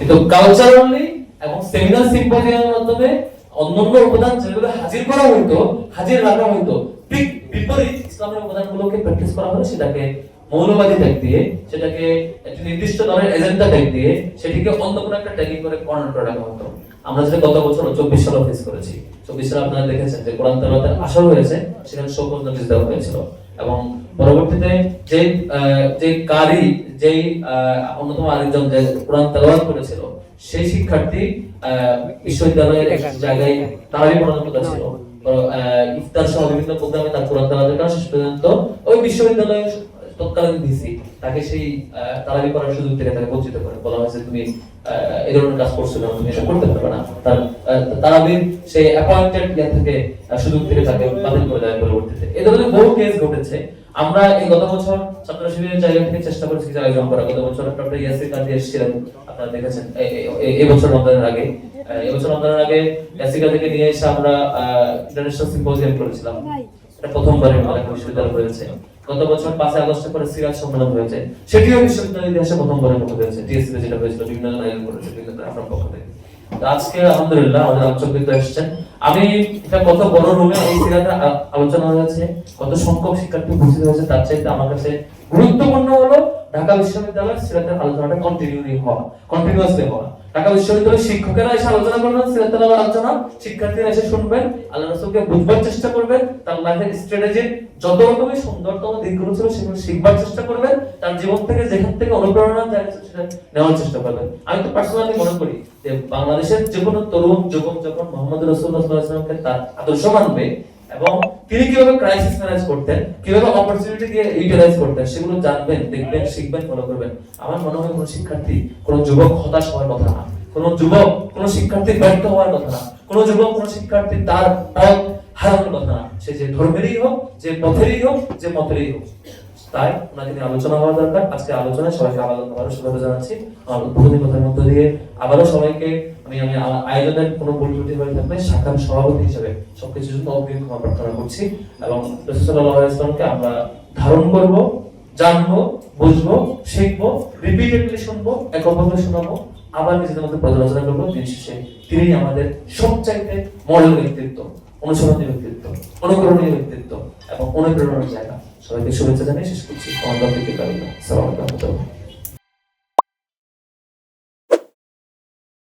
কিন্তু কালচারালি এবং সেমিনার সিম্পোজিয়ামের মাধ্যমে অন্যান্য উপাদান যেগুলো হাজির করা হইতো, হাজির রাখা হইতো, ঠিক বিপরীত ইসলামের উপাদানগুলোকে প্র্যাকটিস করা হলো সেটাকে মৌলবাদী ট্যাগ দিয়ে, সেটাকে একটি নির্দিষ্ট ধরনের এজেন্ডা ট্যাগ দিয়ে, সেটিকে অন্য কোনো একটা ট্যাগিং করে কর্নার করে রাখা হতো। আমরা যেটা গত বছর চব্বিশ সালে ফেস করেছি। চব্বিশ সালে আপনারা দেখেছেন যে কোরআন তেলাওয়াতের আসর হয়েছে, সেখানে শোকজ নোটিশ দেওয়া হয়েছিল এবং পরবর্তীতে যে যে কারি আহ, অন্যতম আরেকজন যে কোরআন তেলাওয়াত করেছিল সেই শিক্ষার্থী বিশ্ববিদ্যালয়ের এক জায়গায় তারাবি পড়ানোর কথা ছিল। ইফতার সহ বিভিন্ন প্রোগ্রামে তার কোরআন তেলাওয়াতের কারণে শেষ পর্যন্ত ওই বিশ্ববিদ্যালয়ের তৎকালীন ভিসি তাকে সেই তারাবি করার সুযোগ থেকে তাকে বঞ্চিত করে। বলা হয়েছে তুমি এই ধরনের কাজ করছ না তুমি এটা করতে পারবে না। তার তারাবির সেই অ্যাপয়েন্টেড ইয়া থেকে সুযোগ থেকে তাকে বাতিল করে দেয় পরবর্তীতে। এই ধরনের বহু কেস ঘটেছে। আমরা এই গত বছর ছাত্র শিবিরের জায়গা থেকে চেষ্টা করেছি কিছু আয়োজন করা গত বছর ডক্টর ইয়াসির কাজী এসেছিলেন, আপনারা দেখেছেন এই বছর রমজানের আগে। এই বছর আগে ইয়াসিকা থেকে নিয়ে এসে আমরা ইন্টারন্যাশনাল সিম্পোজিয়াম করেছিলাম। এটা প্রথমবারের মতো বিশ্ববিদ্যালয় হয়েছে। গত বছর পাঁচই আগস্টে করে সিরাজ সম্মেলন হয়েছে। সেটিও বিশ্ববিদ্যালয়ের ইতিহাসে প্রথমবারের মতো হয়েছে। টিএসসি যেটা হয়েছিল, বিভিন্ন জন আয়োজন করেছে, বিভিন্ন আপনার পক্ষ থেকে। আজকে আলহামদুলিল্লাহ আমাদের আলোচক এসেছেন। আমি এটা কত বড় রুমে এই সিরাতে আলোচনা হয়েছে, কত সংখ্যক শিক্ষার্থী উপস্থিত হয়েছে, তার চাইতে আমার কাছে গুরুত্বপূর্ণ হলো ঢাকা বিশ্ববিদ্যালয়ের সিরাতের আলোচনাটা কন্টিনিউলি হওয়া কন্টিনিউয়াসলি হওয়া। ঢাকা বিশ্ববিদ্যালয়ের শিক্ষকেরা এসে আলোচনা করবেন সিরাতের আলোচনা, শিক্ষার্থীরা এসে শুনবেন আল্লাহ রাসূলকে বুঝবার চেষ্টা করবেন, তার লাইফের স্ট্র্যাটেজি যত রকমের সুন্দরতম দিকগুলো ছিল সেগুলো শিখবার চেষ্টা করবেন, তার জীবন থেকে, যেখান থেকে অনুপ্রেরণা যায় সেটা নেওয়ার চেষ্টা করবেন। আমি তো পার্সোনালি মনে করি যে বাংলাদেশের যে কোনো তরুণ যুবক যখন মোহাম্মদ আলাইহি ওয়াসাল্লামকে তার আদর্শ মানবে এবং তিনি কীভাবে ক্রাইসিস ম্যানেজ করতেন, কীভাবে অপরচুনিটি দিয়ে ইউটিলাইজ করতেন, সেগুলো জানবেন, দেখবেন, শিখবেন ফলো করবেন। আমার মনে হয় কোন শিক্ষার্থী, কোন যুবক হতাশ হওয়ার কথা না। কোন যুবক, কোন শিক্ষার্থী ব্যর্থ হওয়ার কথা না। কোন যুবক, কোন শিক্ষার্থী তার পথ হারানোর কথা না। সে যে ধর্মেরই হোক, যে পথেরই হোক, যে মতেরই হোক। তাই ওনাকে নিয়ে আলোচনা হওয়া দরকার। আজকে আলোচনায় সবাইকে আবার আবারও শুভেচ্ছা জানাচ্ছি। আমার উদ্বোধনী কথার মধ্য দিয়ে আবারও সবাইকে আমি আমি আয়োজনের কোনো ভুল ত্রুটি হয়ে থাকলে শাখার সভাপতি হিসেবে সবকিছুর জন্য অগ্রিম ক্ষমা প্রার্থনা করছি এবং রসুল সাল্লাল্লাহু আলাইহি ওয়াসাল্লামকে আমরা ধারণ করব, জানব, বুঝব, শিখব রিপিটেডলি শুনব এক অপরকে শোনাবো, আবার নিজেদের মধ্যে পর্যালোচনা করব। দিন শেষে তিনি আমাদের সবচাইতে মডেল ব্যক্তিত্ব, অনুসরণীয় ব্যক্তিত্ব, অনুকরণীয় ব্যক্তিত্ব এবং অনুপ্রেরণার জায়গা। সবাইকে শুভেচ্ছা জানিয়ে শেষ করছি। আমার থেকে কারিনা সালাম আলাইকুম।